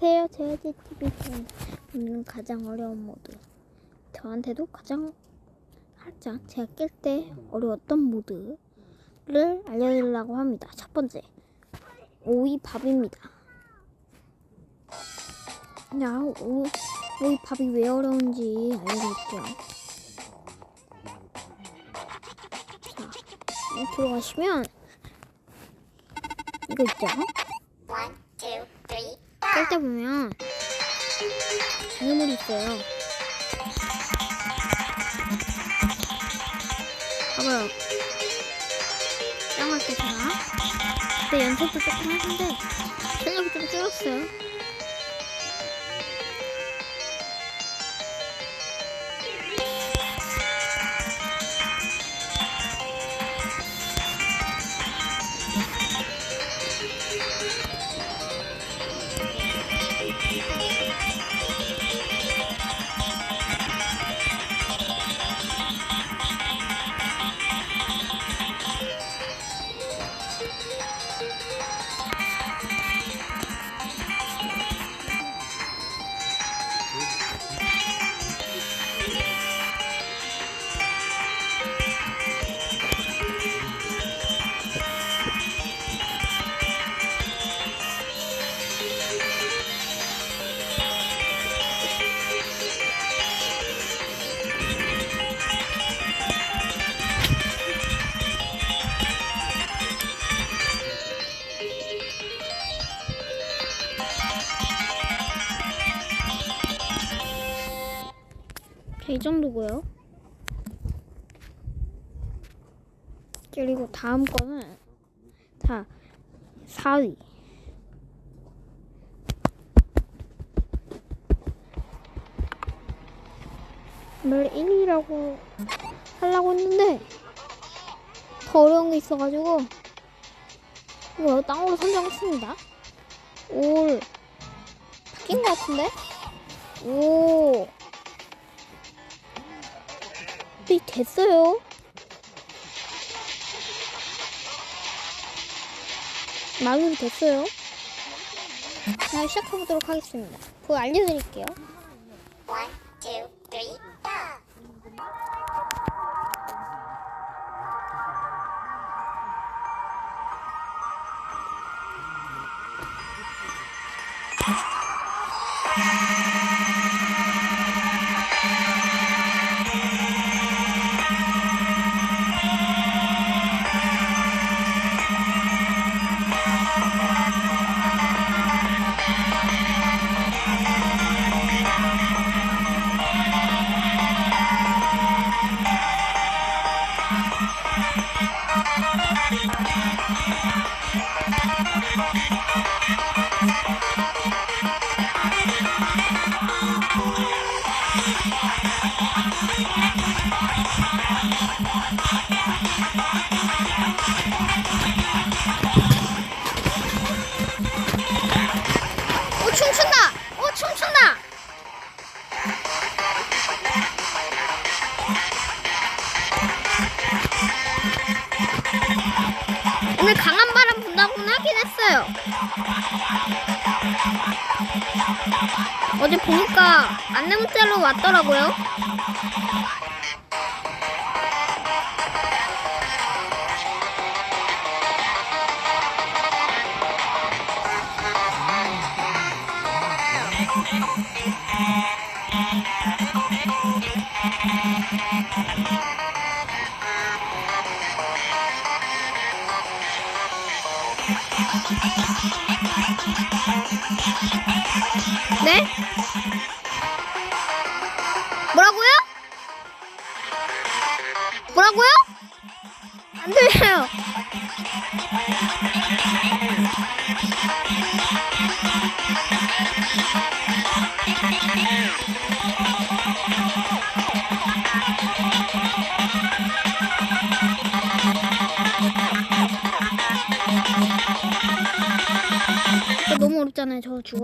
못해요. 제어지 TV 는 가장 어려운 모드. 저한테도 가장 살짝 제가 깰 때 어려웠던 모드를 알려드리려고 합니다. 첫 번째, 오이 밥입니다. 야, 오, 오이 밥이 왜 어려운지 알려드릴게요. 자, 들어가시면 이거 있죠? 때 보면 장애물이 있어요. 봐봐요. 짱할 때 제가 그때 연습도 조금 했는데 실력이 좀 줄었어요. 자, 이 정도고요. 그리고 다음 거는 자, 4위. 원래 1위라고 하려고 했는데 더 어려운 게 있어가지고 이거 땅으로 선정했습니다. 올 바뀐 것 같은데? 오 네, 됐어요. 마무리 됐어요. 자, 시작해보도록 하겠습니다. 그거 알려드릴게요. one, two, three, four. 어제 보니까 안내 문자로 왔더라고요. 네? 뭐라고요? 뭐라고요? 안 들려요.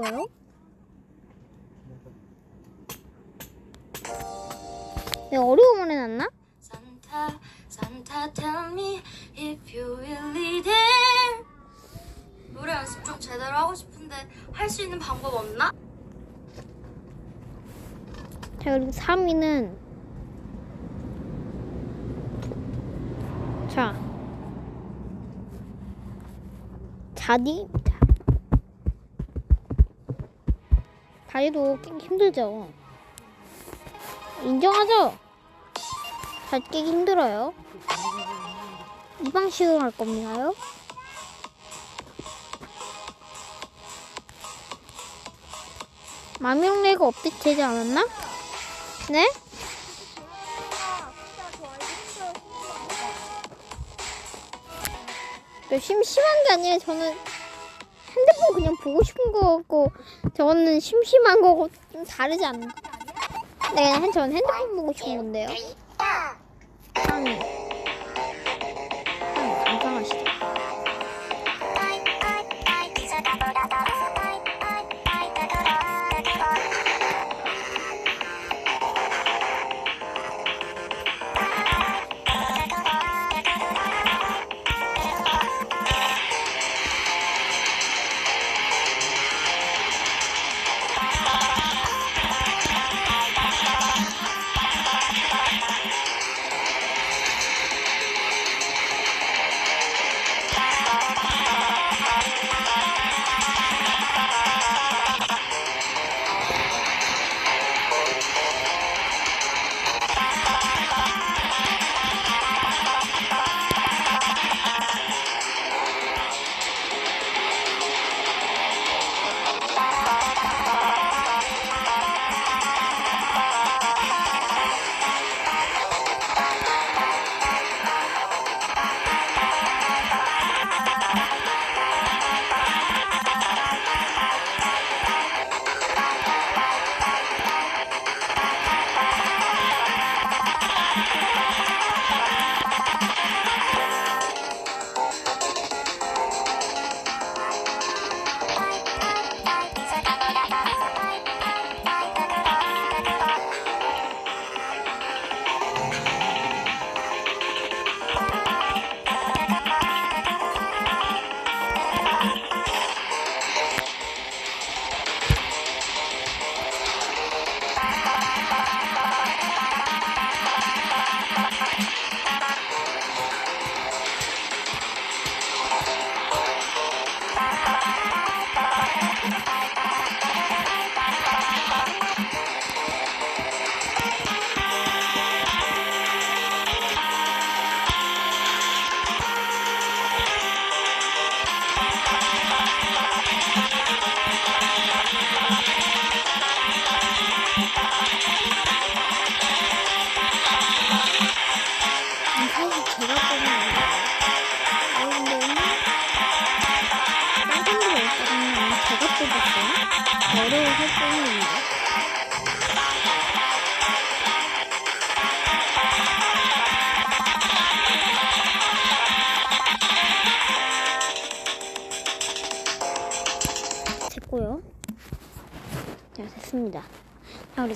죽어요. 내가 어려움을 해놨나? Santa, Santa, tell me if you really there. 노래 연습 좀 제대로 하고 싶은데 할 수 있는 방법 없나? 자 그리고 3위는 자 자디입니 다. 자디도 깨기 힘들죠. 인정하죠? 잘 깨기 힘들어요. 이 방식으로 할 겁니다요. 마명레가 업데이트 되지 않았나? 네? 저 심심한 게 아니라 저는 핸드폰 그냥 보고 싶은 거고 저거는 심심한 거고 좀 다르지 않나? 네, 그냥 저는 핸드폰 보고 싶은 건데요. Go.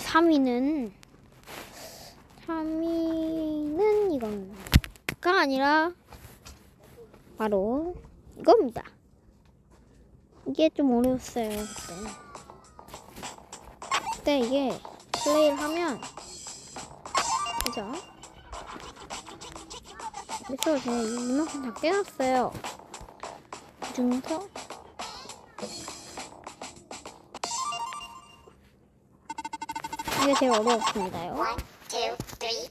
3위는 3위는 이건가 아니라 바로 이겁니다. 이게 좀 어려웠어요 그때. 그때 이게 플레이를 하면 그죠? 그래서 제가 이만큼 다 깨놨어요. 그 중에서 이게 제일 어려웠습니다요. One, two, three,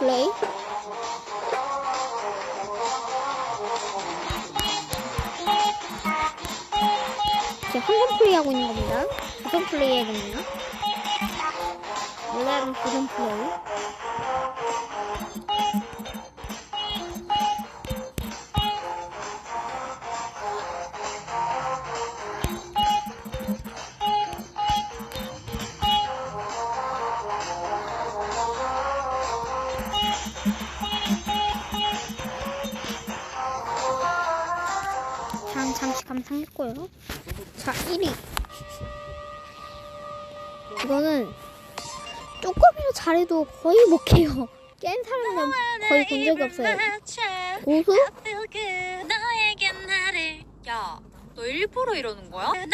play. 지금 한번 플레이 하고 있는 겁니다. 두번 플레이 해야겠네요. 원래는 두번 플레이. 참, 잠시 감상했고요. 자, 1위. 이거는 조금이라도 잘해도 거의 못해요. 깬 사람은 거의 본 적이 없어요. 고수? 너에게 나를 야너 일부러 이러는 거야? 나를